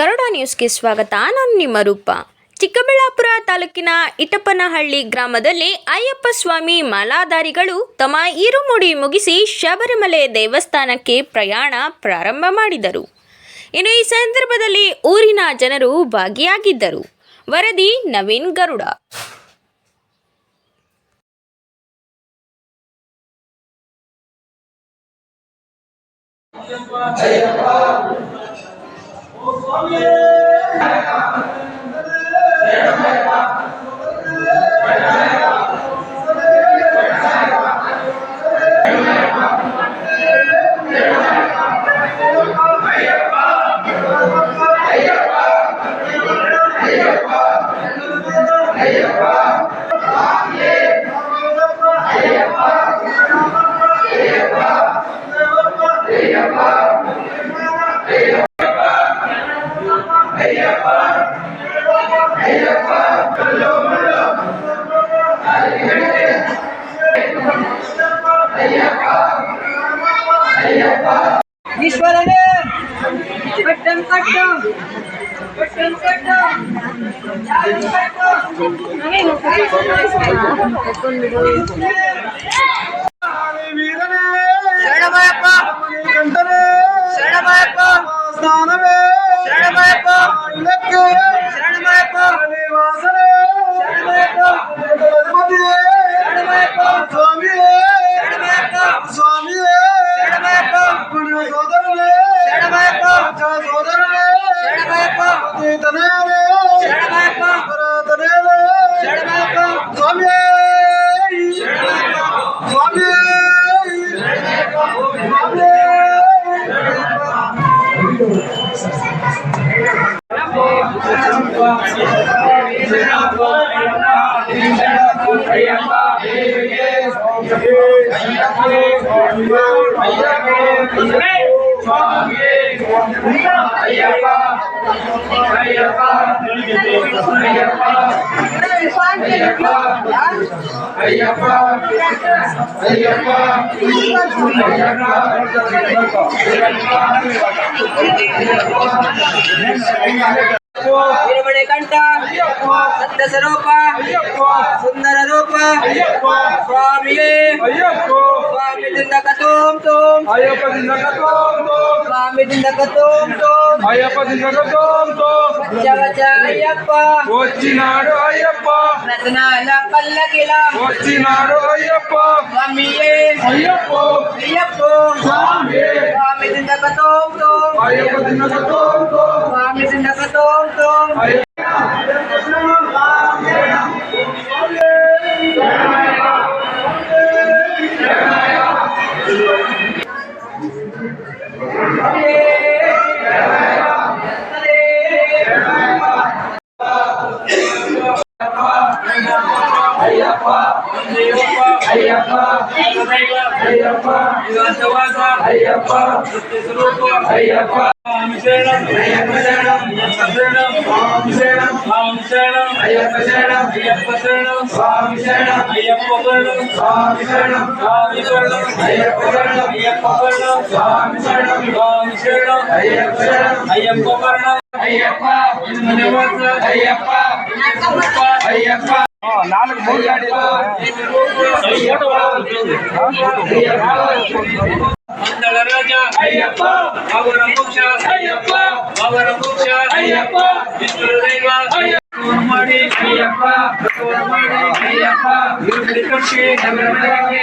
ಗರುಡ ನ್ಯೂಸ್ಗೆ ಸ್ವಾಗತ. ನಾನು ನಿಮ್ಮ ರೂಪ. ಚಿಕ್ಕಬಳ್ಳಾಪುರ ತಾಲೂಕಿನ ಇಟಪ್ಪನಹಳ್ಳಿ ಗ್ರಾಮದಲ್ಲಿ ಅಯ್ಯಪ್ಪ ಸ್ವಾಮಿ ಮಾಲಾಧಾರಿಗಳು ತಮ್ಮ ಇರುಮುಡಿ ಮುಗಿಸಿ ಶಬರಿಮಲೆ ದೇವಸ್ಥಾನಕ್ಕೆ ಪ್ರಯಾಣ ಪ್ರಾರಂಭ ಮಾಡಿದರು. ಇನ್ನು ಈ ಸಂದರ್ಭದಲ್ಲಿ ಊರಿನ ಜನರು ಭಾಗಿಯಾಗಿದ್ದರು. ವರದಿ ನವೀನ್ ಗರುಡ. Oh, yeah. శరణమయప్ప శరణమయప్ప స్నానమే శరణమయప్ప శరణమయప్ప నివాసనే శరణమయప్ప శరణమయప్ప స్వామి శరణమయప్ప స్వామి శరణమయప్ప సోదరులే శరణమయప్ప సోదరులే శరణమయప్ప తనయనే ஐயப்பா ಹಿರಮಣೆಕಂಠ ಸಂತಸ ರೂಪ ಸುಂದರ ರೂಪ ಸ್ವಾಮಿಯೇ ಸ್ವಾಮಿದಿಂದ ಕಥೋಂ ತೋಂ ಅಯ್ಯಪ್ಪದಿಂದ ಕಥೋಂ ತೋಂ ಸ್ವಾಮಿದಿಂದ ಕಥೋಂ ತೋಂ ಅಯ್ಯಪ್ಪದಿಂದ ಕಥೋಂ ತೋಂ ವಚ ಅಯ್ಯಪ್ಪ ಒಚ್ಚಿನಾಡು ಅಯ್ಯಪ್ಪ ರತ್ನಾಲ ಪಲ್ಲಕಿಲ ಒಚ್ಚಿನಾಡು ಅಯ್ಯಪ್ಪ ಸ್ವಾಮಿಯೇ ಅಯ್ಯಪ್ಪ ಅಯ್ಯಪ್ಪ ಸ್ವಾಮಿಯೇ ಸ್ವಾಮಿದಿಂದ ಕಥೋಂ ತೋಂ ಅಯ್ಯಪ್ಪದಿಂದ ಕಥೋಂ ತೋಂ no, no. Ay, Ayyappa Ayyappa Ayyappa Ayyappa శరణం అయ్యప్ప శరణం స్వామి శరణం అయ్యప్ప శరణం స్వామి శరణం స్వామి శరణం అయ్యప్ప శరణం స్వామి శరణం అయ్యప్ప శరణం అయ్యప్ప అయ్యప్ప అయ్యప్ప ನಾಲ್ಕು ಮೂರು ಗಾಡಿ ಮಂದಳ ರಾಜ ಅಯ್ಯಪ್ಪ ಅವರ ಮೋಕ್ಷ ಅಯ್ಯಪ್ಪ ಅವರ ಮೋಕ್ಷ ಅಯ್ಯಪ್ಪ ವಿಷ್ಣು ದೈವ ಮಾಡಿ ಅಯ್ಯಪ್ಪ ಮಾಡಿ ಅಯ್ಯಪ್ಪ ಇರುಗಡೆ ಕಟ್ಟಿ ನಗರ ಮನೆಗೆ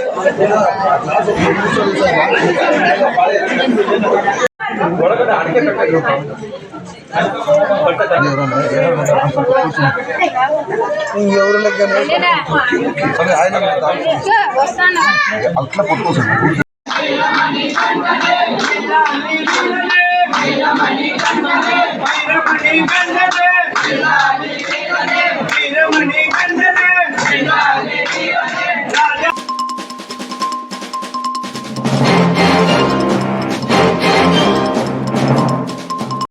ఎవరు లెక్క ఆయన అట్లా పట్టుకోసం మణి కన్నదే వైరమణి కన్నదే